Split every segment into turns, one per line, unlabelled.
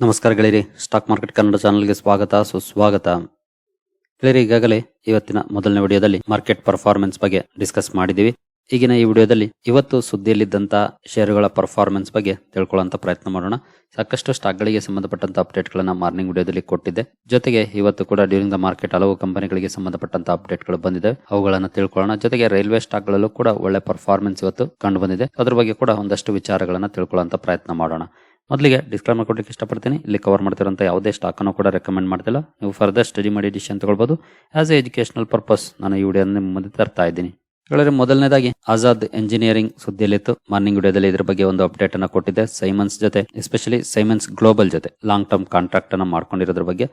ನಮಸ್ಕಾರ ಗೆಳೆಯರಿ, stock market Kannada ಚಾನಲ್ಗೆ ಸ್ವಾಗತ, ಸುಸ್ವಾಗತ. ಗೆಳೆಯರಿ, ಈಗಾಗಲೇ ಇವತ್ತಿನ ಮೊದಲನೇ ವಿಡಿಯೋದಲ್ಲಿ ಮಾರ್ಕೆಟ್ ಪರ್ಫಾರ್ಮೆನ್ಸ್ ಬಗ್ಗೆ ಡಿಸ್ಕಸ್ ಮಾಡಿದ್ದೀವಿ. ಈಗಿನ ಈ ವಿಡಿಯೋದಲ್ಲಿ ಇವತ್ತು ಸುದ್ದಿಯಲ್ಲಿದ್ದಂಥ ಷೇರುಗಳ ಪರ್ಫಾರ್ಮೆನ್ಸ್ ಬಗ್ಗೆ ತಿಳ್ಕೊಳ್ಳುವಂತ ಪ್ರಯತ್ನ ಮಾಡೋಣ. ಸಾಕಷ್ಟು ಸ್ಟಾಕ್ಗಳಿಗೆ ಸಂಬಂಧಪಟ್ಟಂತ ಅಪ್ಡೇಟ್ಗಳನ್ನು ಮಾರ್ನಿಂಗ್ ವಿಡಿಯೋದಲ್ಲಿ ಕೊಟ್ಟಿದ್ದೆ. ಜೊತೆಗೆ ಇವತ್ತು ಕೂಡ ಡ್ಯೂರಿಂಗ್ ದ ಮಾರ್ಕೆಟ್ ಹಲವು ಕಂಪನಿಗಳಿಗೆ ಸಂಬಂಧಪಟ್ಟಂತ ಅಪ್ಡೇಟ್ಗಳು ಬಂದಿದೆ ಅವುಗಳನ್ನು ತಿಳ್ಕೊಳ್ಳೋಣ. ಜೊತೆಗೆ ರೈಲ್ವೆ ಸ್ಟಾಕ್ಗಳಲ್ಲೂ ಕೂಡ ಒಳ್ಳೆ ಪರ್ಫಾರ್ಮೆನ್ಸ್ ಇವತ್ತು ಕಂಡು ಬಂದಿದೆ. ಅದ್ರ ಬಗ್ಗೆ ಕೂಡ ಒಂದಷ್ಟು ವಿಚಾರಗಳನ್ನು ತಿಳ್ಕೊಳ್ಳುವಂತ ಪ್ರಯತ್ನ ಮಾಡೋಣ. ಮೊದಲಿಗೆ ಡಿಸ್ಕ್ಲೈಮರ್ ಕೊಡಲಿಕ್ಕೆ ಇಷ್ಟಪಡ್ತೀನಿ. ಇಲ್ಲಿ ಕವರ್ ಮಾಡ್ತಿರೋಂಥ ಯಾವುದೇ ಸ್ಟಾಕ್ ಅನ್ನು ಕೂಡ ರೆಕಮೆಂಡ್ ಮಾಡ್ತಿಲ್ಲ. ನೀವು ಫರ್ದರ್ ಸ್ಟಡಿ ಮಾಡಿ ಡಿಸಿಷನ್ ತಗೊಳ್ಬೋದು. ಆ್ಯಸ್ ಎ ಎಜುಕೇಶನಲ್ ಪರ್ಪಸ್ ನಾನು ಈ ವಿಡಿಯೋ ನಿಮ್ಮ ಮುಂದೆ ತರ್ತಾ ಇದ್ದೀನಿ. ಗೆಳೆಯರೆ, ಮೊದಲನೇದಾಗಿ ಆಜಾದ್ ಎಂಜಿನಿಯರಿಂಗ್ ಸುದ್ದಿಯಲ್ಲಿತ್ತು. ಮಾರ್ನಿಂಗ್ ವಿಡಿಯೋದಲ್ಲಿ ಇದ್ರ ಬಗ್ಗೆ ಒಂದು ಅಪ್ಡೇಟ್ ಅನ್ನ ಕೊಟ್ಟಿದ್ದೆ. ಸೈಮನ್ಸ್ ಜೊತೆ ಎಸ್ಪೆಷಲಿ ಸೈಮನ್ಸ್ ಗ್ಲೋಬಲ್ ಜೊತೆ ಲಾಂಗ್ ಟರ್ಮ್ ಕಾಂಟ್ರಾಕ್ಟ್ ಅನ್ನ ಮಾಡ್ಕೊಂಡಿರೋದ್ರ ಬಗ್ಗೆ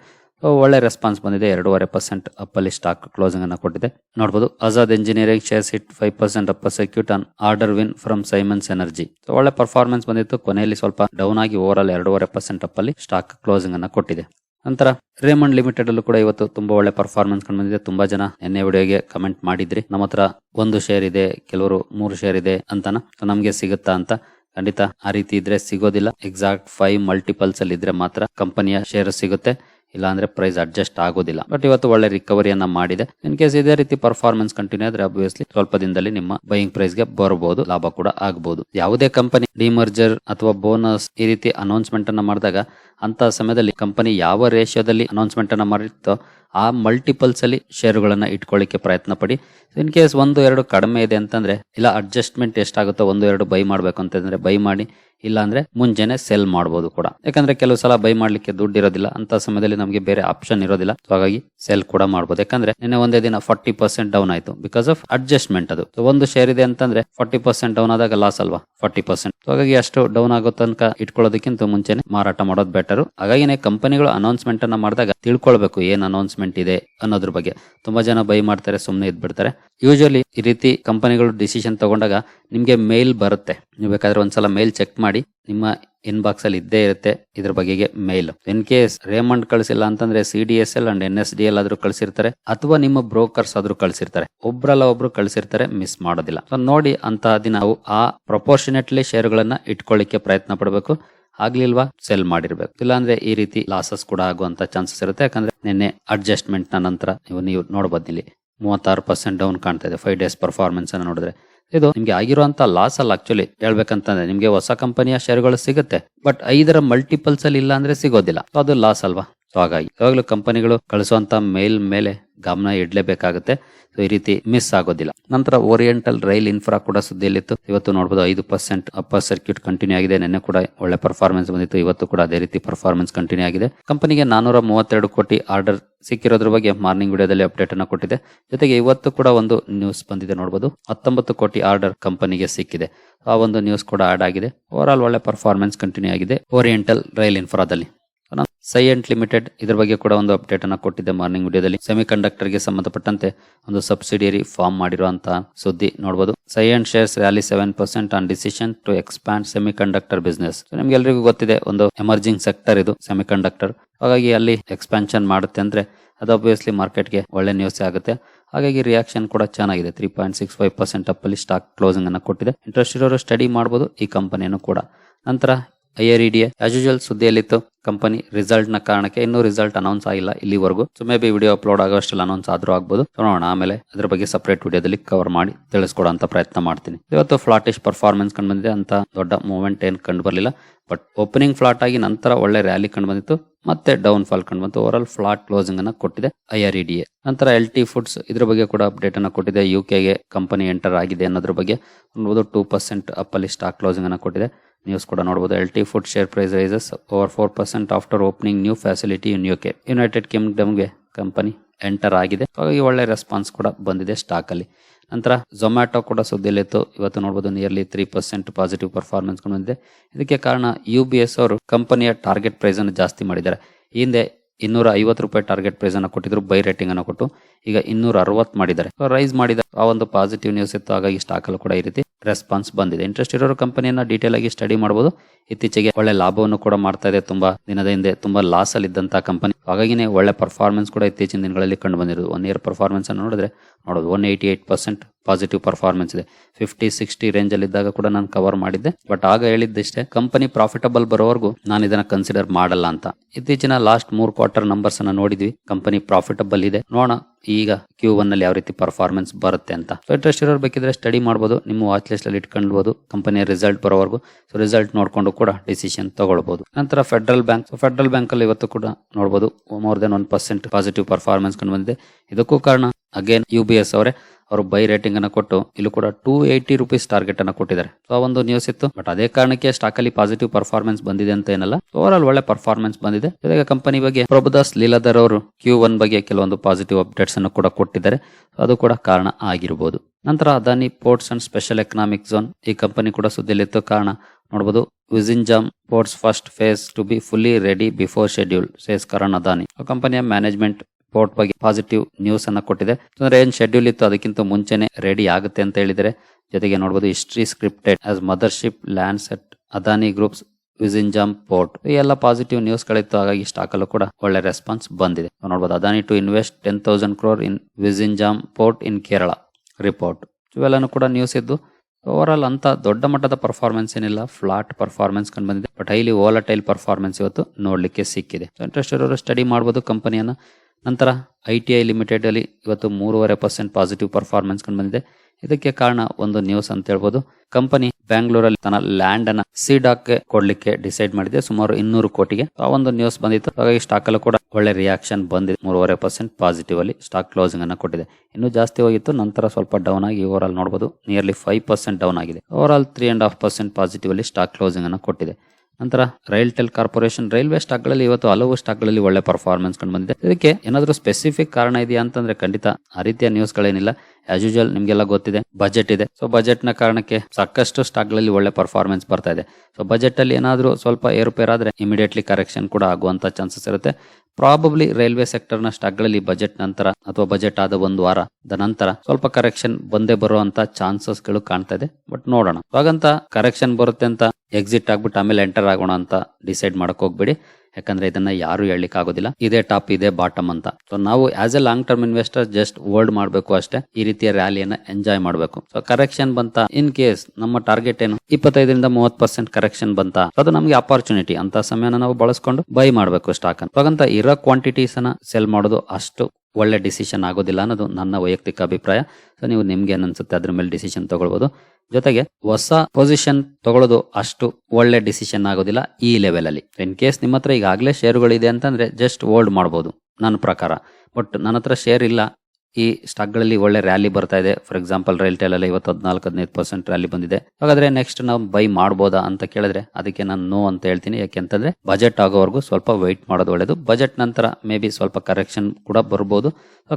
ಒಳ್ಳೆ ರೆಸ್ಪಾನ್ಸ್ ಬಂದಿದೆ. ಎರಡೂವರೆ ಪರ್ಸೆಂಟ್ ಅಪ್ಪಲ್ಲಿ ಸ್ಟಾಕ್ ಕ್ಲೋಸಿಂಗ್ ಅನ್ನ ಕೊಟ್ಟಿದೆ. ನೋಡಬಹುದು Azad engineering shares hit five percent up circuit on order win from Siemens energy ಒಳ್ಳೆ ಪರ್ಫಾರ್ಮೆನ್ಸ್ ಬಂದಿತ್ತು. ಕೊನೆಯಲ್ಲಿ ಸ್ವಲ್ಪ ಡೌನ್ ಆಗಿ ಓವರ್ ಆಲ್ ಎರಡೂವರೆ ಪರ್ಸೆಂಟ್ ಅಪ್ಪಲ್ಲಿ ಸ್ಟಾಕ್ ಕ್ಲೋಸಿಂಗ್ ಅನ್ನ ಕೊಟ್ಟಿದೆ. ನಂತರ ರೇಮಂಡ್ ಲಿಮಿಟೆಡ್ ಅಲ್ಲೂ ಕೂಡ ಇವತ್ತು ತುಂಬಾ ಒಳ್ಳೆ ಪರ್ಫಾರ್ಮೆನ್ಸ್ ಕಂಡು ಬಂದಿದೆ ತುಂಬಾ ಜನ ನಿನ್ನೆ ವಿಡಿಯೋಗೆ ಕಮೆಂಟ್ ಮಾಡಿದ್ರಿ. ನಮ್ಮ ಹತ್ರ ಒಂದು ಶೇರ್ ಇದೆ, ಕೆಲವರು ಮೂರು ಶೇರ್ ಇದೆ ಅಂತನ. ನಮ್ಗೆ ಸಿಗುತ್ತಾ ಅಂತ ಖಂಡಿತ ಆ ರೀತಿ ಇದ್ರೆ ಸಿಗೋದಿಲ್ಲ. ಎಕ್ಸಾಕ್ಟ್ ಫೈವ್ ಮಲ್ಟಿಪಲ್ಸ್ ಅಲ್ಲಿ ಇದ್ರೆ ಮಾತ್ರ ಕಂಪನಿಯ ಶೇರ್ ಸಿಗುತ್ತೆ. ಇಲ್ಲ ಅಂದ್ರೆ ಪ್ರೈಸ್ ಅಡ್ಜಸ್ಟ್ ಆಗೋದಿಲ್ಲ. ಬಟ್ ಇವತ್ತು ಒಳ್ಳೆ ರಿಕವರಿಯನ್ನ ಮಾಡಿದೆ. ಇನ್ ಕೇಸ್ ಇದೇ ರೀತಿ ಪರ್ಫಾರ್ಮೆನ್ಸ್ ಕಂಟಿನ್ಯೂ ಆದ್ರೆ ಅಬ್ವಿಯಸ್ಲಿ ಸ್ವಲ್ಪ ದಿನದಲ್ಲಿ ನಿಮ್ಮ ಬೈಯಿಂಗ್ ಪ್ರೈಸ್ಗೆ ಬರಬಹುದು ಲಾಭ ಕೂಡ ಆಗಬಹುದು ಯಾವುದೇ ಕಂಪನಿ ಡಿಮರ್ಜರ್ ಅಥವಾ ಬೋನಸ್ ಈ ರೀತಿ ಅನೌನ್ಸ್ಮೆಂಟ್ ಅನ್ನ ಮಾಡಿದಾಗ ಅಂತ ಸಮಯದಲ್ಲಿ ಕಂಪನಿ ಯಾವ ರೇಷಿಯೋದಲ್ಲಿ ಅನೌನ್ಸ್ಮೆಂಟ್ ಅನ್ನ ಮಾಡಿರ್ತೋ ಆ ಮಲ್ಟಿಪಲ್ಸ್ ಅಲ್ಲಿ ಶೇರುಗಳನ್ನ ಇಟ್ಕೊಳ್ಳಿಕ್ಕೆ ಪ್ರಯತ್ನ ಪಡಿ. ಇನ್ ಕೇಸ್ ಒಂದು, ಎರಡು ಕಡಿಮೆ ಇದೆ ಅಂತಂದ್ರೆ, ಇಲ್ಲ ಅಡ್ಜಸ್ಟ್ಮೆಂಟ್ ಎಷ್ಟಾಗುತ್ತೋ ಒಂದು, ಎರಡು ಬೈ ಮಾಡ್ಬೇಕು ಅಂತಂದ್ರೆ ಬೈ ಮಾಡಿ ಇಲ್ಲ ಅಂದ್ರೆ ಮುಂಜಾನೆ ಸೆಲ್ ಮಾಡಬಹುದು ಕೂಡ. ಯಾಕಂದ್ರೆ ಕೆಲವು ಸಲ ಬೈ ಮಾಡ್ಲಿಕ್ಕೆ ದುಡ್ಡು ಇರೋದಿಲ್ಲ. ಅಂತ ಸಮಯದಲ್ಲಿ ನಮಗೆ ಬೇರೆ ಆಪ್ಷನ್ ಇರೋದಿಲ್ಲ. ಸೊ ಹಾಗಾಗಿ ಸೆಲ್ ಕೂಡ ಮಾಡಬಹುದು ಯಾಕಂದ್ರೆ ನಿನ್ನೆ ಒಂದೇ ದಿನ ಫಾರ್ಟಿ ಪರ್ಸೆಂಟ್ ಡೌನ್ ಆಯ್ತು ಬಿಕಾಸ್ ಆಫ್ ಅಡ್ಜಸ್ಟ್ಮೆಂಟ್ ಅದು. ಒಂದು ಶೇರ್ ಇದೆ ಅಂತಂದ್ರೆ ಫಾರ್ಟಿ ಪರ್ಸೆಂಟ್ ಡೌನ್ ಆದಾಗ ಲಾಸ್ ಅಲ್ವಾ? ಫಾರ್ಟಿ ಪರ್ಸೆಂಟ್ ಹಾಗಾಗಿ ಅಷ್ಟು ಡೌನ್ ಆಗೋ ತನಕ ಇಟ್ಕೊಳ್ಳೋದಕ್ಕಿಂತ ಮುಂಚೆನೆ ಮಾರಾಟ ಮಾಡೋದು ಬೆಟರ್ ಹಾಗಾಗಿನೇ ಕಂಪನಿಗಳು ಅನೌನ್ಸ್ಮೆಂಟ್ ಅನ್ನ ಮಾಡಿದಾಗ ತಿಳ್ಕೊಳ್ಬೇಕು ಏನ್ ಅನೌನ್ಸ್ಮೆಂಟ್ ಇದೆ ಅನ್ನೋದ್ರ ಬಗ್ಗೆ. ತುಂಬಾ ಜನ ಬೈ ಮಾಡ್ತಾರೆ ಸುಮ್ಮನೆ ಇದ್ಬಿಡ್ತಾರೆ. ಯೂಶಲಿ ಈ ರೀತಿ ಕಂಪನಿಗಳು ಡಿಸಿಷನ್ ತಗೊಂಡಾಗ ನಿಮ್ಗೆ ಮೇಲ್ ಬರುತ್ತೆ. ನೀವು ಬೇಕಾದ್ರೆ ಒಂದ್ಸಲ ಮೇಲ್ ಚೆಕ್ ಮಾಡಿ ನಿಮ್ಮ ಇನ್ಬಾಕ್ಸ್ ಅಲ್ಲಿ ಇದ್ದೇ ಇರುತ್ತೆ, ಇದ್ರ ಬಗೆಗೆ ಮೇಲ್ ಇನ್ ಕೇಸ್ ರೇಮಂಡ್ ಕಳಿಸಿಲ್ಲ ಅಂತಂದ್ರೆ C D S L and N S D L ಆದ್ರೂ ಕಳಿಸಿರ್ತಾರೆ, ಅಥವಾ ನಿಮ್ಮ ಬ್ರೋಕರ್ಸ್ ಆದ್ರೂ ಕಳಿಸಿರ್ತಾರೆ. ಒಬ್ರಲ್ಲ ಒಬ್ರು ಕಳಿಸಿರ್ತಾರೆ ಮಿಸ್ ಮಾಡೋದಿಲ್ಲ. ನೋಡಿ ಅಂತ ದಿನ ನಾವು ಆ ಪ್ರಪೋರ್ಷನೇಟ್ಲಿ ಷೇರುಗಳನ್ನ ಇಟ್ಕೊಳ್ಳಿಕ್ಕೆ ಪ್ರಯತ್ನ ಪಡಬೇಕು. ಆಗ್ಲಿಲ್ವಾ? ಸೆಲ್ ಮಾಡಿರ್ಬೇಕು. ಇಲ್ಲಾಂದ್ರೆ ಈ ರೀತಿ ಲಾಸಸ್ ಕೂಡ ಆಗುವಂತ ಚಾನ್ಸಸ್ ಇರುತ್ತೆ. ಯಾಕಂದ್ರೆ ನಿನ್ನೆ ಅಡ್ಜಸ್ಟ್ಮೆಂಟ್ ನಂತರ ನೀವು ನೀವು ನೋಡಬಹುದು ಇಲ್ಲಿ. ಮೂವತ್ತಾರು ಪರ್ಸೆಂಟ್ ಡೌನ್ ಕಾಣ್ತಾ ಇದೆ. ಫೈವ್ ಡೇಸ್ ಪರ್ಫಾರ್ಮೆನ್ಸ್ ಅನ್ನ ನೋಡಿದ್ರೆ. ಇದು ನಿಮ್ಗೆ ಆಗಿರುವಂತ ಲಾಸ್ ಅಲ್ಲ ಆಕ್ಚುಲಿ ಹೇಳ್ಬೇಕಂತಂದ್ರೆ ನಿಮ್ಗೆ ಹೊಸ ಕಂಪನಿಯ ಶೇರ್ಗಳು ಸಿಗುತ್ತೆ. ಬಟ್ ಐದರ ಮಲ್ಟಿಪಲ್ಸ್ ಅಲ್ಲಿ ಇಲ್ಲ ಅಂದ್ರೆ ಸಿಗೋದಿಲ್ಲ. ಅದು ಲಾಸ್ ಅಲ್ವಾ? ಸೊ ಹಾಗಾಗಿ ಯಾವಾಗಲೂ ಕಂಪನಿಗಳು ಕಳಿಸುವಂತ ಮೇಲ್ ಮೇಲೆ ಗಮನ ಇಡ್ಲೇಬೇಕಾಗುತ್ತೆ. ಸೊ ಈ ರೀತಿ ಮಿಸ್ ಆಗೋದಿಲ್ಲ. ನಂತರ ಓರಿಯೆಂಟಲ್ ರೈಲ್ ಇನ್ಫ್ರಾ ಕೂಡ ಸುದ್ದಿಯಲ್ಲಿತ್ತು. ಇವತ್ತು ನೋಡಬಹುದು ಐದು ಪರ್ಸೆಂಟ್ ಅಪ್ಪರ್ ಸರ್ಕ್ಯೂಟ್ ಕಂಟಿನ್ಯೂ ಆಗಿದೆ. ನಿನ್ನೆ ಕೂಡ ಒಳ್ಳೆ ಪರ್ಫಾರ್ಮೆನ್ಸ್ ಬಂದಿತ್ತು. ಇವತ್ತು ಕೂಡ ಅದೇ ರೀತಿ ಪರ್ಫಾರ್ಮೆನ್ಸ್ ಕಂಟಿನ್ಯೂ ಆಗಿದೆ. ಕಂಪನಿಗೆ ನಾನೂರ ಮೂವತ್ತೆರಡು ಕೋಟಿ ಆರ್ಡರ್ ಸಿಕ್ಕಿರೋದ್ರ ಬಗ್ಗೆ ಮಾರ್ನಿಂಗ್ ವಿಡಿಯೋದಲ್ಲಿ ಅಪ್ಡೇಟ್ ಅನ್ನ ಕೊಟ್ಟಿದೆ. ಜೊತೆಗೆ ಇವತ್ತು ಕೂಡ ಒಂದು ನ್ಯೂಸ್ ಬಂದಿದೆ ನೋಡಬಹುದು ಹತ್ತೊಂಬತ್ತು ಕೋಟಿ ಆರ್ಡರ್ ಕಂಪನಿಗೆ ಸಿಕ್ಕಿದೆ. ಆ ಒಂದು ನ್ಯೂಸ್ ಕೂಡ ಆಡ್ ಆಗಿದೆ. ಓವರ್ ಆಲ್ ಒಳ್ಳೆ ಪರ್ಫಾರ್ಮೆನ್ಸ್ ಕಂಟಿನ್ಯೂ ಆಗಿದೆ ಓರಿಯೆಂಟಲ್ ರೈಲ್ ಇನ್ಫ್ರಾದಲ್ಲಿ ಸೈಯಂಟ್ ಲಿಮಿಟೆಡ್ ಇದರ ಬಗ್ಗೆ ಕೂಡ ಒಂದು ಅಪ್ಡೇಟ್ ಅನ್ನ ಕೊಟ್ಟಿದ್ದೆ ಮಾರ್ನಿಂಗ್ ವಿಡಿಯೋದಲ್ಲಿ. ಸೆಮಿ ಕಂಡಕ್ಟರ್ಗೆ ಸಂಬಂಧಪಟ್ಟಂತೆ ಒಂದು ಸಬ್ಸಿಡಿಯರಿ ಫಾರ್ಮ್ ಮಾಡಿರುವಂತಹ ಸುದ್ದಿ ನೋಡಬಹುದು Cyient shares rally seven percent on decision to expand semiconductor business ನಿಮ್ಗೆಲ್ರಿಗೂ ಗೊತ್ತಿದೆ, ಒಂದು ಎಮರ್ಜಿಂಗ್ ಸೆಕ್ಟರ್ ಇದು ಸೆಮಿ ಕಂಡಕ್ಟರ್ ಹಾಗಾಗಿ ಅಲ್ಲಿ ಎಕ್ಸ್ಪಾನ್ಷನ್ ಮಾಡುತ್ತೆ ಅಂದ್ರೆ ಅದು ಅಬ್ವಿಯಸ್ಲಿ ಮಾರ್ಕೆಟ್ಗೆ ಒಳ್ಳೆ ನ್ಯೂಸ್ ಆಗುತ್ತೆ. ಹಾಗಾಗಿ ರಿಯಾಕ್ಷನ್ ಕೂಡ ಚೆನ್ನಾಗಿದೆ. Three point six five percent ಅಪ್ಪಲ್ಲಿ stock closing ಅನ್ನು ಕೊಟ್ಟಿದೆ. ಇಂಟ್ರೆಸ್ಟ್ ಇರೋರು ಸ್ಟಡಿ ಮಾಡಬಹುದು ಈ ಕಂಪನಿಯನ್ನು ಕೂಡ. ನಂತರ I R EDA as usual ಸುದ್ದಿಯಲ್ಲಿತ್ತು ಕಂಪನಿ ರಿಸಲ್ಟ್ನ ಕಾರಣಕ್ಕೆ ಇನ್ನೂ ರಿಸಲ್ಟ್ ಅನೌನ್ಸ್ ಆಗಿಲ್ಲ ಇಲ್ಲಿವರೆಗೂ. So maybe video upload ಆಗೋಷ್ಟಲ್ಲಿ ಅನೌನ್ಸ್ ಆದ್ರೂ ಆಗ್ಬೋದು. ನೋಡೋಣ. ಆಮೇಲೆ ಅದ್ರ ಬಗ್ಗೆ ಸಪರೇಟ್ ವಿಡಿಯೋದಲ್ಲಿ ಕವರ್ ಮಾಡಿ ತಿಳಿಸ್ಕೊಡೋಂತ ಪ್ರಯತ್ನ ಮಾಡ್ತೀನಿ. ಇವತ್ತು ಫ್ಲಾಟಿಶ್ ಪರ್ಫಾರ್ಮೆನ್ಸ್ ಕಂಡು ಬಂದಿದೆ. ಅಂತ ದೊಡ್ಡ ಮೂವ್ಮೆಂಟ್ ಏನು ಕಂಡು ಬರಲಿಲ್ಲ. ಬಟ್ ಓಪನಿಂಗ್ ಫ್ಲಾಟ್ ಆಗಿ ನಂತರ ಒಳ್ಳೆ ರ್ಯಾಲಿ ಕಂಡು ಬಂದಿತ್ತು. ಮತ್ತೆ ಡೌನ್ ಫಾಲ್ ಕಂಡು ಬಂತು. ಓವರ್ ಆಲ್ ಫ್ಲಾಟ್ ಕ್ಲೋಸಿಂಗ್ ಅನ್ನ ಕೊಟ್ಟಿದೆ I R E D A ನಂತರ ಎಲ್ ಟಿ ಫುಡ್ಸ್ ಇದ್ರ ಬಗ್ಗೆ ಕೂಡ ಅಪ್ಡೇಟ್ ಅನ್ನ ಕೊಟ್ಟಿದೆ. ಯು ಕೆಗೆ ಕಂಪನಿ ಎಂಟರ್ ಆಗಿದೆ ಅನ್ನೋದ್ರ ಬಗ್ಗೆ. ನೋಡಬಹುದು ಟೂ ಪರ್ಸೆಂಟ್ ಅಪ್ಪಲ್ಲಿ ಸ್ಟಾಕ್ ಕ್ಲೋಸಿಂಗ್ ಅನ್ನ ಕೊಟ್ಟಿದೆ. ನ್ಯೂಸ್ ಕೂಡ ನೋಡಬಹುದು L T food share price rises over four percent after opening new facility in U K United ಕಿಂಗ್ಡಮ್ಗೆ company enter ಆಗಿದೆ. ಹಾಗಾಗಿ ಒಳ್ಳೆ ರೆಸ್ಪಾನ್ಸ್ ಕೂಡ ಬಂದಿದೆ ಸ್ಟಾಕ್ ಅಲ್ಲಿ. ನಂತರ ಝೊಮ್ಯಾಟೊ ಕೂಡ ಸುದ್ದಿಯಲ್ಲಿತ್ತು. ಇವತ್ತು ನೋಡಬಹುದು nearly three percent positive performance ಬಂದಿದೆ. ಇದಕ್ಕೆ ಕಾರಣ ಯು ಬಿ ಎಸ್ ಅವರು ಕಂಪನಿಯ ಟಾರ್ಗೆಟ್ ಪ್ರೈಸ್ ಅನ್ನು ಜಾಸ್ತಿ ಮಾಡಿದ್ದಾರೆ. ಹಿಂದೆ ಇನ್ನೂರ ಐವತ್ತು ರೂಪಾಯಿ ಟಾರ್ಗೆಟ್ ಪ್ರೈಸ್ ಅನ್ನು ಕೊಟ್ಟಿದ್ರು ಬೈ ರೇಟಿಂಗ್ ಅನ್ನು ಕೊಟ್ಟು. ಈಗ ಇನ್ನೂರ ಅರವತ್ತು ಮಾಡಿದ್ದಾರೆ. ರೈಸ್ ಮಾಡಿದ ಆ ಒಂದು ಪಾಸಿಟಿವ್ ನ್ಯೂಸ್ ಇತ್ತು. ಹಾಗಾಗಿ ಸ್ಟಾಕ್ ಅಲ್ಲಿ ಕೂಡ ಈ ರೀತಿ ರೆಸ್ಪಾನ್ಸ್ ಬಂದಿದೆ. ಇಂಟ್ರೆಸ್ಟ್ ಇರೋರು ಕಂಪನಿಯನ್ನ ಡೀಟೇಲ್ ಆಗಿ ಸ್ಟಡಿ ಮಾಡಬಹುದು ಇತ್ತೀಚೆಗೆ ಒಳ್ಳೆ ಲಾಭವನ್ನು ಕೂಡ ಮಾಡ್ತಾ ಇದೆ ತುಂಬಾ ದಿನದ ಹಿಂದೆ, ತುಂಬಾ ಲಾಸ್ ಅಲ್ಲಿ ಇದ್ದಂತಹ ಕಂಪನಿ ಹಾಗಾಗಿನೇ ಒಳ್ಳೆ ಪರ್ಫಾರ್ಮೆನ್ಸ್ ಕೂಡ ಇತ್ತೀಚಿನ ದಿನಗಳಲ್ಲಿ ಕಂಡು ಬಂದಿರೋದು. ಒನ್ ಇಯರ್ ಪರ್ಫಾರ್ಮೆನ್ಸ್ ಅನ್ನು ನೋಡಿದ್ರೆ ನೋಡೋದು one eighty eight percent positive performance ಇದೆ. ಫಿಫ್ಟಿ ಸಿಕ್ಸ್ಟಿ ರೇಂಜ್ ಅಲ್ಲಿ ಇದ್ದಾಗ ಕೂಡ ನಾನು ಕವರ್ ಮಾಡಿದ್ದೆ. ಬಟ್ ಆಗ ಹೇಳಿದ್ದಷ್ಟೇ ಕಂಪನಿ ಪ್ರಾಫಿಟಬಲ್ ಬರೋವರೆಗೂ ನಾನು ಇದನ್ನ ಕನ್ಸಿಡರ್ ಮಾಡಲ್ಲ ಅಂತ. ಇತ್ತೀಚಿನ ಲಾಸ್ಟ್ ಮೂರ್ ಕ್ವಾರ್ಟರ್ ನಂಬರ್ಸ್ ಅನ್ನ ನೋಡಿದ್ವಿ. ಕಂಪನಿ ಪ್ರಾಫಿಟಬಲ್ ಇದೆ. ನೋಡೋಣ ಈಗ ಕ್ಯೂ ಒನ್ ಅಲ್ಲಿ ಯಾವ ರೀತಿ ಪರ್ಫಾರ್ಮೆನ್ಸ್ ಬರುತ್ತೆ ಅಂತ. ಸೊ ಇಂಟ್ರೆಸ್ಟ್ ಇರೋರು ಬೇಕಿದ್ರೆ ಸ್ಟಡಿ ಮಾಡಬಹುದು ನಿಮ್ಮ ವಾಚ್ ಲಿಸ್ಟ್ ಅಲ್ಲಿ ಇಟ್ಕೊಳ್ಬಹುದು ಕಂಪನಿಯ ರಿಸಲ್ಟ್ ಬರೋವರೆಗೂ. ಸೊ ರಿಸಲ್ಟ್ ನೋಡ್ಕೊಂಡು ಕೂಡ ಡಿಸಿಷನ್ ತಗೊಳ್ಬಹುದು ನಂತರ ಫೆಡರಲ್ ಬ್ಯಾಂಕ್ ಫೆಡರಲ್ ಬ್ಯಾಂಕ್ ಅಲ್ಲಿ ಇವತ್ತು ಕೂಡ ನೋಡಬಹುದು more than one percent positive performance ಕಂಡು ಬಂದಿದೆ. ಇದಕ್ಕೂ ಕಾರಣ ಅಗೇನ್ ಯು ಬಿ ಎಸ್ ಅವರೇ ಅವರು ಬೈ ರೇಟಿಂಗ್ ಅನ್ನ ಕೊಟ್ಟು ಇಲ್ಲೂ ಕೂಡ ಟೂ ಏಯ್ಟಿ ರುಪೀಸ್ ಟಾರ್ಗೆಟ್ ಅನ್ನ ಕೊಟ್ಟಿದ್ದಾರೆ. ಸೊ ಆ ಒಂದು ನ್ಯೂಸ್ ಇತ್ತು. ಬಟ್ ಅದೇ ಕಾರಣಕ್ಕೆ ಸ್ಟಾಕ್ ಅಲ್ಲಿ ಪಾಸಿಟಿವ್ ಪರ್ಫಾರ್ಮೆನ್ಸ್ ಬಂದಿದೆ ಅಂತ ಏನಲ್ಲ. ಓವರ್ ಆಲ್ ಒಳ್ಳೆ ಪರ್ಫಾರ್ಮೆನ್ಸ್ ಬಂದಿದೆ. ಜೊತೆಗೆ ಕಂಪನಿ ಬಗ್ಗೆ ಪ್ರಭುದಾಸ್ ಲೀಲಾಧರ್ ಅವರು ಕ್ಯೂ ಒನ್ ಬಗ್ಗೆ ಕೆಲವೊಂದು ಪಾಸಿಟಿವ್ ಅಪ್ಡೇಟ್ಸ್ ಅನ್ನು ಕೂಡ ಕೊಟ್ಟಿದ್ದಾರೆ. ಅದು ಕೂಡ ಕಾರಣ ಆಗಿರಬಹುದು ನಂತರ Adani ports and special economic zone ಈ ಕಂಪನಿ ಕೂಡ ಸುದ್ದಿಯಲ್ಲಿತ್ತು. ಕಾರಣ ನೋಡಬಹುದು Vizhinjam ports first phase to be fully ready before schedule says Karan Adani ಕಂಪನಿಯ ಮ್ಯಾನೇಜ್ಮೆಂಟ್ ಪೋರ್ಟ್ ಬಗ್ಗೆ ಪಾಸಿಟಿವ್ ನ್ಯೂಸ್ ಅನ್ನ ಕೊಟ್ಟಿದೆ. ಅಂದ್ರೆ ಏನ್ ಶೆಡ್ಯೂಲ್ ಇತ್ತು ಅದಕ್ಕಿಂತ ಮುಂಚೆನೆ ರೆಡಿ ಆಗುತ್ತೆ ಅಂತ ಹೇಳಿದರೆ, ಜೊತೆಗೆ ನೋಡಬಹುದು history scripted as mothership lands at Adani group's Vizhinjam port ಈ ಎಲ್ಲ ಪಾಸಿಟಿವ್ ನ್ಯೂಸ್ ಗಳಿತ್ತು, ಹಾಗಾಗಿ ಸ್ಟಾಕ್ ಅಲ್ಲೂ ಕೂಡ ಒಳ್ಳೆ ರೆಸ್ಪಾನ್ಸ್ ಬಂದಿದೆ. ನೋಡಬಹುದು Adani to invest ten thousand crore in Vizhinjam port in Kerala report ಇವೆಲ್ಲನೂ ಕೂಡ ನ್ಯೂಸ್ ಇದ್ದು ಓವರ್ ಆಲ್ ಅಂತ ದೊಡ್ಡ ಮಟ್ಟದ ಪರ್ಫಾರ್ಮೆನ್ಸ್ ಏನಿಲ್ಲ ಫ್ಲಾಟ್ ಪರ್ಫಾರ್ಮೆನ್ಸ್ ಕಂಡು ಬಂದಿದೆ ಬಟ್ ಹೈಲಿ ಓಲಟೈಲ್ ಪರ್ಫಾರ್ಮೆನ್ಸ್ ಇವತ್ತು ನೋಡ್ಲಿಕ್ಕೆ ಸಿಕ್ಕಿದೆ. ಇಂಟ್ರೆಸ್ಟ್ ಇರೋರು ಸ್ಟಡಿ ಮಾಡಬಹುದು ಕಂಪನಿಯನ್ನ ನಂತರ ಐ ಟಿ ಐ ಲಿಮಿಟೆಡ್ ಅಲ್ಲಿ ಇವತ್ತು ಮೂರುವರೆ ಪರ್ಸೆಂಟ್ ಪಾಸಿಟಿವ್ ಪರ್ಫಾರ್ಮೆನ್ಸ್ ಕಂಡು ಬಂದಿದೆ. ಇದಕ್ಕೆ ಕಾರಣ ಒಂದು ನ್ಯೂಸ್ ಅಂತ ಹೇಳ್ಬೋದು. ಕಂಪನಿ ಬ್ಯಾಂಗ್ಳೂರಲ್ಲಿ ತನ್ನ ಲ್ಯಾಂಡ್ ಅನ್ನ ಸಿಡಾಕ್ಗೆ ಕೊಡ್ಲಿಕ್ಕೆ ಡಿಸೈಡ್ ಮಾಡಿದೆ. ಸುಮಾರು ಇನ್ನೂರು ಕೋಟಿಗೆ. ಆ ಒಂದು ನ್ಯೂಸ್ ಬಂದಿತ್ತು. ಹಾಗಾಗಿ ಸ್ಟಾಕ್ ಅಲ್ಲೂ ಕೂಡ ಒಳ್ಳೆ ರಿಯಾಕ್ಷನ್ ಬಂದಿದೆ. ಮೂರುವರೆ ಪರ್ಸೆಂಟ್ ಪಾಸಿಟಿವ್ ಅಲ್ಲಿ ಸ್ಟಾಕ್ ಕ್ಲೋಸಿಂಗ್ ಅನ್ನ ಕೊಟ್ಟಿದೆ. ಇನ್ನೂ ಜಾಸ್ತಿ ಹೋಗಿತ್ತು. ನಂತರ ಸ್ವಲ್ಪ ಡೌನ್ ಆಗಿ ಓವರ್ ಆಲ್ ನೋಡಬಹುದು ನಿಯರ್ಲಿ ಫೈವ್ ಪರ್ಸೆಂಟ್ ಡೌನ್ ಆಗಿದೆ. Over all three and half percent positive ಅಲ್ಲಿ ಸ್ಟಾಕ್ ಕ್ಲೋಸಿಂಗ್ ಅನ್ನ ಕೊಟ್ಟಿದೆ. ನಂತರ ರೈಲ್ ಟೆಲ್ ಕಾರ್ಪೊರೇಷನ್ ರೈಲ್ವೆ ಸ್ಟಾಕ್ಗಳಲ್ಲಿ ಇವತ್ತು ಹಲವು ಸ್ಟಾಕ್ಗಳಲ್ಲಿ ಒಳ್ಳೆ ಪರ್ಫಾರ್ಮೆನ್ಸ್ ಕಂಡು ಬಂದಿದೆ. ಇದಕ್ಕೆ ಏನಾದರೂ ಸ್ಪೆಸಿಫಿಕ್ ಕಾರಣ ಇದೆಯಾ ಅಂತಂದ್ರೆ ಖಂಡಿತ ಆ ರೀತಿಯ ನ್ಯೂಸ್ಗಳೇನಿಲ್ಲ ಆಸ್ ಯೂಶುವಲ್ ನಿಮಗೆಲ್ಲ ಗೊತ್ತಿದೆ ಬಜೆಟ್ ಇದೆ. ಸೊ ಬಜೆಟ್ನ ಕಾರಣಕ್ಕೆ ಸಾಕಷ್ಟು ಸ್ಟಾಕ್ಗಳಲ್ಲಿ ಒಳ್ಳೆ ಪರ್ಫಾರ್ಮೆನ್ಸ್ ಬರ್ತಾ ಇದೆ. ಸೊ ಬಜೆಟ್ ಅಲ್ಲಿ ಏನಾದರೂ ಸ್ವಲ್ಪ ಏರುಪೇರಾದ್ರೆ ಇಮಿಡಿಯೇಟ್ಲಿ ಕರೆಕ್ಷನ್ ಕೂಡ ಆಗುವಂತ ಚಾನ್ಸಸ್ ಇರುತ್ತೆ. ಪ್ರಾಬಬ್ಲಿ ರೈಲ್ವೆ ಸೆಕ್ಟರ್ನ ಸ್ಟಾಕ್ಗಳಲ್ಲಿ ಬಜೆಟ್ ನಂತರ ಅಥವಾ ಬಜೆಟ್ ಆದ ಒಂದು ವಾರದ ನಂತರ ಸ್ವಲ್ಪ ಕರೆಕ್ಷನ್ ಬಂದೇ ಬರುವಂತ ಚಾನ್ಸಸ್ಗಳು ಕಾಣ್ತಾ ಇದೆ. ಬಟ್ ನೋಡೋಣ. ಹಾಗಂತ ಕರೆಕ್ಷನ್ ಬರುತ್ತೆ ಅಂತ ಎಕ್ಸಿಟ್ ಆಗ್ಬಿಟ್ಟು ಆಮೇಲೆ ಎಂಟರ್ ಆಗೋಣ ಅಂತ ಡಿಸೈಡ್ ಮಾಡಕ್ ಹೋಗ್ಬೇಡಿ. ಯಾಕಂದ್ರೆ ಇದನ್ನ ಯಾರು ಹೇಳಲಿಕ್ಕೆ ಆಗೋದಿಲ್ಲ ಇದೇ ಟಾಪ್, ಇದೆ ಬಾಟಮ್ ಅಂತ. ಸೊ ನಾವು as a long term investor just hold ಮಾಡಬೇಕು ಅಷ್ಟೇ. ಈ ರೀತಿಯ ರ್ಯಾಲಿಯನ್ನ ಎಂಜಾಯ್ ಮಾಡಬೇಕು. ಸೊ ಕರೆಕ್ಷನ್ ಬಂತ? ಇನ್ ಕೇಸ್ ನಮ್ಮ ಟಾರ್ಗೆಟ್ ಏನು? ಇಪ್ಪತ್ತೈದರಿಂದ ಮೂವತ್ ಪರ್ಸೆಂಟ್ ಕರೆಕ್ಷನ್ ಬಂತ? ಅದು ನಮಗೆ ಅಪಾರ್ಚುನಿಟಿ ಅಂತ ಸಮಯನ ನಾವು ಬಳಸ್ಕೊಂಡು ಬೈ ಮಾಡಬೇಕು ಸ್ಟಾಕ್ ಅಂತ ಹಾಗಂತ ಇರೋ ಕ್ವಾಂಟಿಟೀಸ್ ಅನ್ನ ಸೆಲ್ ಮಾಡೋದು ಅಷ್ಟು ಒಳ್ಳೆ ಡಿಸಿಷನ್ ಆಗೋದಿಲ್ಲ ಅನ್ನೋದು ನನ್ನ ವೈಯಕ್ತಿಕ ಅಭಿಪ್ರಾಯ. ಸೊ ನೀವು ನಿಮ್ಗೆ ಏನನ್ಸುತ್ತೆ ಅನ್ಸುತ್ತೆ ಅದ್ರ ಮೇಲೆ ಡಿಸಿಷನ್ ತಗೊಳ್ಬೋದು. ಜೊತೆಗೆ ಹೊಸ ಪೊಸಿಷನ್ ತಗೊಳ್ಳೋದು ಅಷ್ಟು ಒಳ್ಳೆ ಡಿಸಿಷನ್ ಆಗೋದಿಲ್ಲ ಈ ಲೆವೆಲ್ ಅಲ್ಲಿ. ಇನ್ ಕೇಸ್ ನಿಮ್ಮ ಹತ್ರ ಈಗಾಗಲೇ ಶೇರುಗಳಿದೆ ಅಂತಂದ್ರೆ ಜಸ್ಟ್ ಹೋಲ್ಡ್ ಮಾಡ್ಬೋದು ನನ್ನ ಪ್ರಕಾರ. ಬಟ್ ನನ್ನ ಹತ್ರ ಶೇರ್ ಇಲ್ಲ ಈ ಸ್ಟಾಕ್ಗಳಲ್ಲಿ ಒಳ್ಳೆ ರ್ಯಾಲಿ ಬರ್ತಾ ಇದೆ. ಫಾರ್ ಎಕ್ಸಾಂಪಲ್ ರೈಲ್ಟೆಲ್ ಅಲ್ಲಿ ಇವತ್ತು ಹದಿನಾಲ್ಕು, ಹದಿನೈದು ಪರ್ಸೆಂಟ್ ರ್ಯಾಲಿ ಬಂದಿದೆ. ಹಾಗಾದ್ರೆ ನೆಕ್ಸ್ಟ್ ನಾವು ಬೈ ಮಾಡ್ಬೋದಾ ಅಂತ ಕೇಳಿದ್ರೆ ಅದಕ್ಕೆ ನಾನು ನೋ ಅಂತ ಹೇಳ್ತೀನಿ. ಯಾಕೆಂತಂದ್ರೆ ಬಜೆಟ್ ಆಗೋವರೆಗೂ ಸ್ವಲ್ಪ ವೆಯ್ಟ್ ಮಾಡೋದು ಒಳ್ಳೇದು. ಬಜೆಟ್ ನಂತರ ಮೇ ಬಿ ಸ್ವಲ್ಪ ಕರೆಕ್ಷನ್ ಕೂಡ ಬರ್ಬೋದು.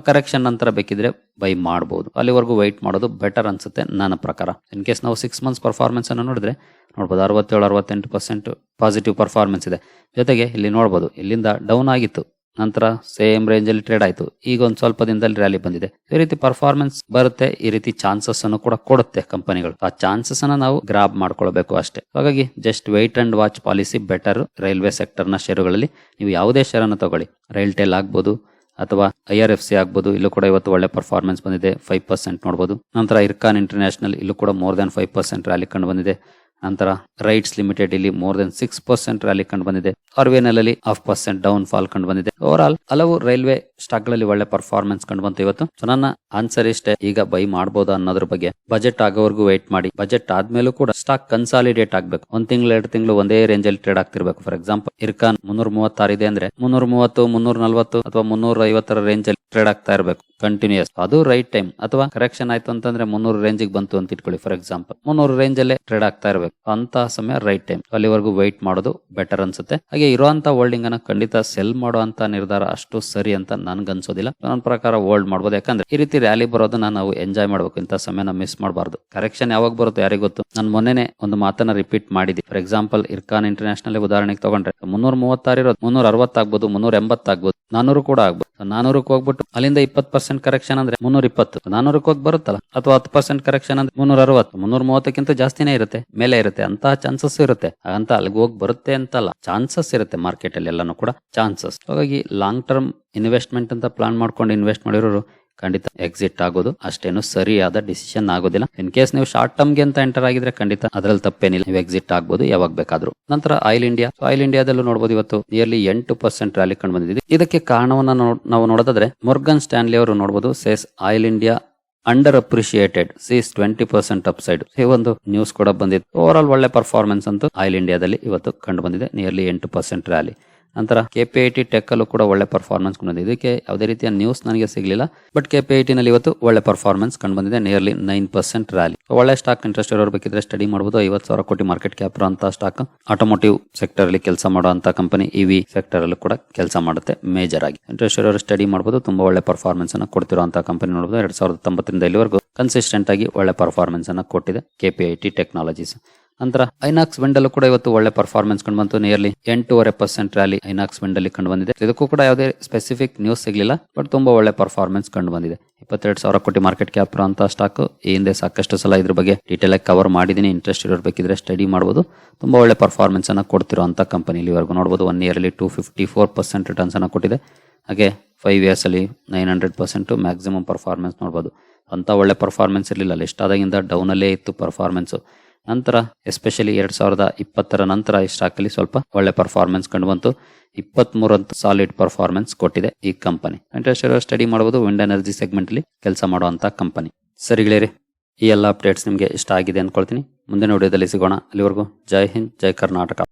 ಕರೆಕ್ಷನ್ ನಂತರ ಬೇಕಿದ್ರೆ ಬೈ ಮಾಡಬಹುದು ಅಲ್ಲಿವರೆಗೂ ವೆಯ್ಟ್ ಮಾಡೋದು ಬೆಟರ್ ಅನ್ಸುತ್ತೆ ನನ್ನ ಪ್ರಕಾರ. ಇನ್ ಕೇಸ್ ನಾವು ಸಿಕ್ಸ್ ಮಂತ್ಸ್ ಪರ್ಫಾರ್ಮೆನ್ಸ್ ಅನ್ನು ನೋಡಿದ್ರೆ ನೋಡ್ಬೋದು ಅರವತ್ತೇಳು, ಅರವತ್ತೆಂಟು ಪರ್ಸೆಂಟ್ ಪಾಸಿಟಿವ್ ಪರ್ಫಾರ್ಮೆನ್ಸ್ ಇದೆ. ಜೊತೆಗೆ ಇಲ್ಲಿ ನೋಡ್ಬೋದು, ಇಲ್ಲಿಂದ ಡೌನ್ ಆಗಿತ್ತು. ನಂತರ ಸೇಮ್ ರೇಂಜ್ ಅಲ್ಲಿ ಟ್ರೇಡ್ ಆಯ್ತು. ಈಗ ಒಂದು ಸ್ವಲ್ಪ ದಿನದಲ್ಲಿ ರ್ಯಾಲಿ ಬಂದಿದೆ. ಈ ರೀತಿ ಪರ್ಫಾರ್ಮೆನ್ಸ್ ಬರುತ್ತೆ, ಈ ರೀತಿ ಚಾನ್ಸಸ್ ಅನ್ನು ಕೂಡ ಕೊಡುತ್ತೆ ಕಂಪನಿಗಳು ಆ ಚಾನ್ಸಸ್ ಅನ್ನ ನಾವು ಗ್ರಾಬ್ ಮಾಡ್ಕೊಳ್ಬೇಕು ಅಷ್ಟೇ. ಹಾಗಾಗಿ just wait and watch policy better railway ಸೆಕ್ಟರ್ನ ಷೇರುಗಳಲ್ಲಿ. ನೀವು ಯಾವುದೇ ಶೇರ್ ಅನ್ನು ತಗೊಳ್ಳಿ ರೈಲ್ಟೆಲ್ ಆಗ್ಬೋದು, ಅಥವಾ ಐ ಆರ್ ಎಫ್ ಸಿ ಆಗ್ಬೋದು, ಇಲ್ಲೂ ಕೂಡ ಇವತ್ತು ಒಳ್ಳೆ ಪರ್ಫಾರ್ಮೆನ್ಸ್ ಬಂದಿದೆ ಫೈವ್ ಪರ್ಸೆಂಟ್ ನೋಡಬಹುದು ನಂತರ ಇರ್ಕಾನ್ ಇಂಟರ್ನ್ಯಾಷನಲ್ ಇಲ್ಲೂ ಕೂಡ more than five percent rally ಕಂಡು ಬಂದಿದೆ. ನಂತರ ರೈಟ್ಸ್ ಲಿಮಿಟೆಡ್ ಇಲ್ಲಿ more than six percent rally ಕಂಡು ಬಂದಿದೆ. RVNL half percent down fall ಕಂಡು ಬಂದಿದೆ. ಓವರ್ ಆಲ್ ಹಲವು ರೈಲ್ವೆ ಸ್ಟಾಕ್ಗಳಲ್ಲಿ ಒಳ್ಳೆ ಪರ್ಫಾರ್ಮೆನ್ಸ್ ಕಂಡು ಬಂತು ಇವತ್ತು. ಸೊ ನನ್ನ ಆನ್ಸರ್ ಇಷ್ಟೇ, ಈಗ ಬೈ ಮಾಡಬಹುದು ಅನ್ನೋದ್ರ ಬಗ್ಗೆ. ಬಜೆಟ್ ಆಗೋವರೆಗೂ ವೇಟ್ ಮಾಡಿ. ಬಜೆಟ್ ಆದ್ಮೇಲೂ ಕೂಡ ಸ್ಟಾಕ್ ಕನ್ಸಾಲಿಡೇಟ್ ಆಗ್ಬೇಕು. ಒಂದ್ ತಿಂಗಳು, ಎರಡು ತಿಂಗಳು ಒಂದೇ ರೇಂಜ್ ಅಲ್ಲಿ ಟ್ರೇಡ್ ಆಗ್ತಿರ್ಬೇಕು. ಫಾರ್ ಎಕ್ಸಾಂಪಲ್ ಇರ್ಕಾನ್ ಮುನ್ನೂರ ಮೂವತ್ತಾರು ಇದೆ ಅಂದ್ರೆ ಮುನ್ನೂರ ಮೂವತ್ತು ಮುನ್ನೂರ ನಲ್ವತ್ತು ಅಥವಾ ಮುನ್ನೂರ ಐವತ್ತರ ರೇಂಜ್ ಅಲ್ಲಿ ಟ್ರೇಡ್ ಆಗ್ತಾ ಇರಬೇಕು. ಕಂಟಿನ್ಯೂಸ್ ಅದು ರೈಟ್ ಟೈಮ್ ಅಥವಾ ಕರೆಕ್ಷನ್ ಆಯ್ತು ಅಂತಂದ್ರೆ ಮುನ್ನೂರು ರೇಂಜಿಗೆ ಬಂತು ಅಂತ ಇಟ್ಕೊಳ್ಳಿ ಫಾರ್ ಎಕ್ಸಾಂಪಲ್ ಮುನ್ನೂರ ರೇಂಜ್ ಅಲ್ಲೇ ಟ್ರೇಡ್ ಆಗ್ತಾ ಇರಬೇಕು. ಅಂತ ಸಮಯ ರೈಟ್ ಟೈಮ್ ಅಲ್ಲಿವರೆಗೂ ವೈಟ್ ಮಾಡೋದು ಬೆಟರ್ ಅನ್ಸುತ್ತೆ. ಹಾಗೆ ಇರುವಂತ ಹೋಲ್ಡಿಂಗ್ ಅನ್ನ ಖಂಡಿತ ಸೆಲ್ ಮಾಡುವಂತ ನಿರ್ಧಾರ ಅಷ್ಟು ಸರಿ ಅಂತ ನನ್ಗೆ ಅನ್ಸೋದಿಲ್ಲ ನನ್ನ ಪ್ರಕಾರ ಹೋಲ್ಡ್ ಮಾಡ್ಬೋದು. ಯಾಕಂದ್ರೆ ಈ ರೀತಿ ರ್ಯಾಲಿ ಬರೋದನ್ನ ನಾವು ಎಂಜಾಯ್ ಮಾಡ್ಬೇಕು. ಇಂಥ ಸಮಯನ ಮಿಸ್ ಮಾಡಬಾರ್ದು. ಕರೆಕ್ಷನ್ ಯಾವಾಗ ಬರುತ್ತೋ ಯಾರಿಗೂ ಗೊತ್ತು? ನಾನು ಮೊನ್ನೆ ಒಂದು ಮಾತನ್ನ ರಿಪೀಟ್ ಮಾಡಿದ್ದೆ. ಫಾರ್ ಎಕ್ಸಾಂಪಲ್ ಇರ್ಕಾನ್ ಇಂಟರ್ನ್ಯಾಷನಲ್ ಉದಾಹರಣೆಗೆ ತಗೊಂಡ್ರೆ ಮುನ್ನೂರ ಮೂವತ್ತಾರು ಇರೋದು ಮುನ್ನೂರ ಅರವತ್ತಾಗ್ಬೋದು ಮುನ್ನೂರ ಎಂಬತ್ತಾಗ್ಬೋದು ನಾನೂರು ಕೂಡ ಆಗ್ಬೋದು ನಾನೂರಕ್ಕೆ ಹೋಗ್ಬಿಟ್ಟು ಅಲ್ಲಿಂದ ಇಪ್ಪತ್ತು ಪರ್ಸೆಂಟ್ ಕರೆಕ್ಷನ್ ಅಂದ್ರೆ ಮುನ್ನೂರ ಇಪ್ಪತ್ತು ನಾನೂರಕ್ಕೆ ಹೋಗಿ ಬರುತ್ತಲ್ಲ? ಅಥವಾ ಹತ್ತು ಪರ್ಸೆಂಟ್ ಕರೆಕ್ಷನ್ ಅಂದ್ರೆ ಮುನ್ನೂರ ಅರವತ್ತು ಮುನ್ನೂರ ಮೂವತ್ತಕ್ಕಿಂತ ಜಾಸ್ತಿನೇ ಇರುತ್ತೆ, ಮೇಲೆ ಇರುತ್ತೆ ಅಂತ ಚಾನ್ಸಸ್ ಇರುತ್ತೆ. ಅಂತ ಅಲ್ಲಿಗೆ ಹೋಗಿ ಬರುತ್ತೆ ಅಂತಲ್ಲ. ಚಾನ್ಸಸ್ ಮಾರ್ಕೆಟ್ ಅಲ್ಲಿ ಎಲ್ಲಾನು ಕೂಡ ಚಾನ್ಸಸ್ ಹಾಗಾಗಿ ಲಾಂಗ್ ಟರ್ಮ್ ಇನ್ವೆಸ್ಟ್ಮೆಂಟ್ ಅಂತ ಪ್ಲಾನ್ ಮಾಡ್ಕೊಂಡು ಇನ್ವೆಸ್ಟ್ ಮಾಡಿರೋರು ಖಂಡಿತ ಎಕ್ಸಿಟ್ ಆಗೋದು ಅಷ್ಟೇನು ಸರಿಯಾದ ಡಿಸಿಷನ್ ಆಗೋದಿಲ್ಲ. ಇನ್ ಕೇಸ್ ನೀವು ಶಾರ್ಟ್ ಟರ್ಮ್ಗೆ ಅಂತ ಎಂಟರ್ ಆಗಿದ್ರೆ ಖಂಡಿತ ಅದ್ರಲ್ಲಿ ತಪ್ಪೇನಿಲ್ಲ. ನೀವು ಎಕ್ಸಿಟ್ ಆಗ್ಬೋದು ಯಾವಾಗ ಬೇಕಾದ್ರೂ. ನಂತರ ಆಯಿಲ್ ಇಂಡಿಯಾ ಆಯಿಲ್ ಇಂಡಿಯಾದಲ್ಲೂ ನೋಡಬಹುದು ಇವತ್ತು ನಿಯರ್ಲಿ ಎಂಟು ಪರ್ಸೆಂಟ್ ರ್ಯಾಲಿ ಕಂಡು ಬಂದಿದೆ. ಇದಕ್ಕೆ ಕಾರಣವನ್ನ ನಾವು ನೋಡೋದಾದ್ರೆ ಮೊರ್ಗನ್ ಸ್ಟ್ಯಾನ್ಲಿ ಅವರು ನೋಡಬಹುದು says oil India underappreciated sees twenty percent upside ಈ ಒಂದು ನ್ಯೂಸ್ ಕೂಡ ಬಂದಿತ್ತು. ಓವರ್ ಆಲ್ ಒಳ್ಳೆ ಪರ್ಫಾರ್ಮೆನ್ಸ್ ಅಂತೂ ಆಯಿಲ್ ಇಂಡಿಯಾದಲ್ಲಿ ಇವತ್ತು ಕಂಡು ಬಂದಿದೆ. ನಿಯರ್ಲಿ ಎಂಟು ಪರ್ಸೆಂಟ್ ರ್ಯಾಲಿ ನಂತರ K P I T tech ಅಲ್ಲೂ ಕೂಡ ಒಳ್ಳೆ ಪರ್ಫಾರ್ಮೆನ್ಸ್ ಕಂಡು ಇದಕ್ಕೆ ಯಾವುದೇ ರೀತಿಯ ನ್ಯೂಸ್ ನನಗೆ ಸಿಗಲಿಲ್ಲ ಬಟ್ ಕೆ ಪಿ ಐ ನಲ್ಲಿ ಇವತ್ತು ಒಳ್ಳೆ ಪರ್ಫಾರ್ಮೆನ್ಸ್ ಕಂಡು ಬಂದಿದೆ ನಿಯರ್ಲಿ ನೈನ್ ಪರ್ಸೆಂಟ್ ರ್ಯಾಲಿ ಒಳ್ಳೆ ಸ್ಟಾಕ್ ಇಂಟ್ರೆಸ್ಟ್ ಇರೋರು ಬೇಕಿದ್ರೆ ಸ್ಟಡಿ ಮಾಡಬಹುದು ಐವತ್ತು ಸಾವಿರ ಕೋಟಿ ಮಾರ್ಕೆಟ್ ಕ್ಯಾಪ್ ಅಂತ ಸ್ಟಾಕ್ ಆಟೋಮೋಟಿವ್ ಸೆಕ್ಟರ್ ಅಲ್ಲಿ ಕೆಲಸ ಮಾಡುವಂತಹ ಕಂಪನಿ ಇವಿ ಸೆಕ್ಟರ್ ಅಲ್ಲೂ ಕೂಡ ಕೆಲಸ ಮಾಡುತ್ತೆ ಮೇಜರ್ ಆಗಿ. ಇಂಟ್ರೆಸ್ಟ್ ಇರೋರು ಸ್ಟಡಿ ಮಾಡಬಹುದು ತುಂಬಾ ಒಳ್ಳೆ ಪರ್ಫಾರ್ಮೆನ್ಸ್ ಅನ್ನ ಕೊಡ್ತಿರುವಂತಹ ಕಂಪನಿ ನೋಡಬಹುದು ಎರಡ್ ಸಾವಿರದ ತೊಂಬತ್ತರಿಂದ ಇಲ್ಲಿವರೆಗೂ ಕನ್ಸಿಸ್ಟೆಂಟ್ ಆಗಿ ಒಳ್ಳೆ ಪರ್ಫಾರ್ಮೆನ್ಸ್ ಅನ್ನ ಕೊಟ್ಟಿದೆ ಕೆಪಿಐಟಿ ಟೆಕ್ನಾಲಜೀಸ್ ನಂತರ ಐನಾಕ್ಸ್ ವಿಂಡಲ್ಲೂ ಕೂಡ ಇವತ್ತು ಒಳ್ಳೆ ಪರ್ಫಾರ್ಮೆನ್ಸ್ ಕಂಡು ಬಂತು. ನಿಯರ್ಲಿ ಎಂಟೂವರೆ ಪರ್ಸೆಂಟ್ ರ್ಯಾಲಿ ಐನಾಕ್ಸ್ ವಿಂಡಲ್ಲಿ ಕಂಡು ಬಂದಿದೆ. ಇದಕ್ಕೂ ಕೂಡ ಯಾವುದೇ ಸ್ಪೆಸಿಫಿಕ್ ನ್ಯೂಸ್ ಸಿಗಲಿಲ್ಲ ಬಟ್ ತುಂಬಾ ಒಳ್ಳೆ ಪರ್ಫಾರ್ಮೆನ್ಸ್ ಕಂಡು ಬಂದಿದೆ. ಇಪ್ಪತ್ತೆರಡು ಸಾವಿರ ಕೋಟಿ ಮಾರ್ಕೆಟ್ ಕ್ಯಾಪ್ ಅಂತ ಸ್ಟಾಕ್ ಈ ಹಿಂದೆ ಸಾಕಷ್ಟು ಸಲ ಇದ್ರ ಬಗ್ಗೆ ಡೀಟೇಲ್ ಆಗಿ ಕವರ್ ಮಾಡಿದೀನಿ ಇಂಟ್ರೆಸ್ಟ್ ಇರಬೇಕಿದ್ರೆ ಬೇಕಿದ್ರೆ ಸ್ಟಡಿ ಮಾಡಬಹುದು ತುಂಬಾ ಒಳ್ಳೆ ಪರ್ಫಾರ್ಮೆನ್ಸ್ ಅನ್ನ ಕೊಡ್ತಿರುವಂತ ಕಂಪನಿ ಇಲ್ಲಿವರೆಗೂ ನೋಡಬಹುದು one yearly two fifty four percent returns ಅನ್ನ ಕೊಟ್ಟಿದೆ. ಹಾಗೆ ಫೈವ್ ಇಯರ್ಸ್ ಅಲ್ಲಿ nine hundred percent maximum performance ನೋಡಬಹುದು ಅಂತ ಒಳ್ಳೆ ಪರ್ಫಾರ್ಮೆನ್ಸ್ ಇರಲಿಲ್ಲ. ಲಿಸ್ಟ್ ಆದಾಗಿಂದ ಡೌನ್ ಅಲ್ಲೇ ಇತ್ತು ಪರ್ಫಾರ್ಮೆನ್ಸ್ ನಂತರ ಎಸ್ಪೆಷಲಿ ಎರಡ್ ಸಾವಿರದ ಇಪ್ಪತ್ತರ ನಂತರ ಈ ಸ್ಟಾಕ್ ಅಲ್ಲಿ ಸ್ವಲ್ಪ ಒಳ್ಳೆ ಪರ್ಫಾರ್ಮೆನ್ಸ್ ಕಂಡು ಬಂತು. ಇಪ್ಪತ್ತ್ ಮೂರಂತ ಸಾಲಿಡ್ ಪರ್ಫಾರ್ಮೆನ್ಸ್ ಕೊಟ್ಟಿದೆ ಈ ಕಂಪನಿ ಇಂಟ್ರೆಸ್ಟ್ ಸ್ಟಡಿ ಮಾಡಬಹುದು ವಿಂಡ್ ಎನರ್ಜಿ ಸೆಗ್ಮೆಂಟ್ ಅಲ್ಲಿ ಕೆಲಸ ಮಾಡುವಂತ ಕಂಪನಿ ಸರಿ ಗೆಳೆಯರಿ, ಈ ಎಲ್ಲ ಅಪ್ಡೇಟ್ಸ್ ನಿಮಗೆ ಇಷ್ಟ ಆಗಿದೆ ಅನ್ಕೊಳ್ತೀನಿ. ಮುಂದಿನ ವಿಡಿಯೋದಲ್ಲಿ ಸಿಗೋಣ. ಅಲ್ಲಿವರೆಗೂ ಜೈ ಹಿಂದ್, ಜೈ ಕರ್ನಾಟಕ.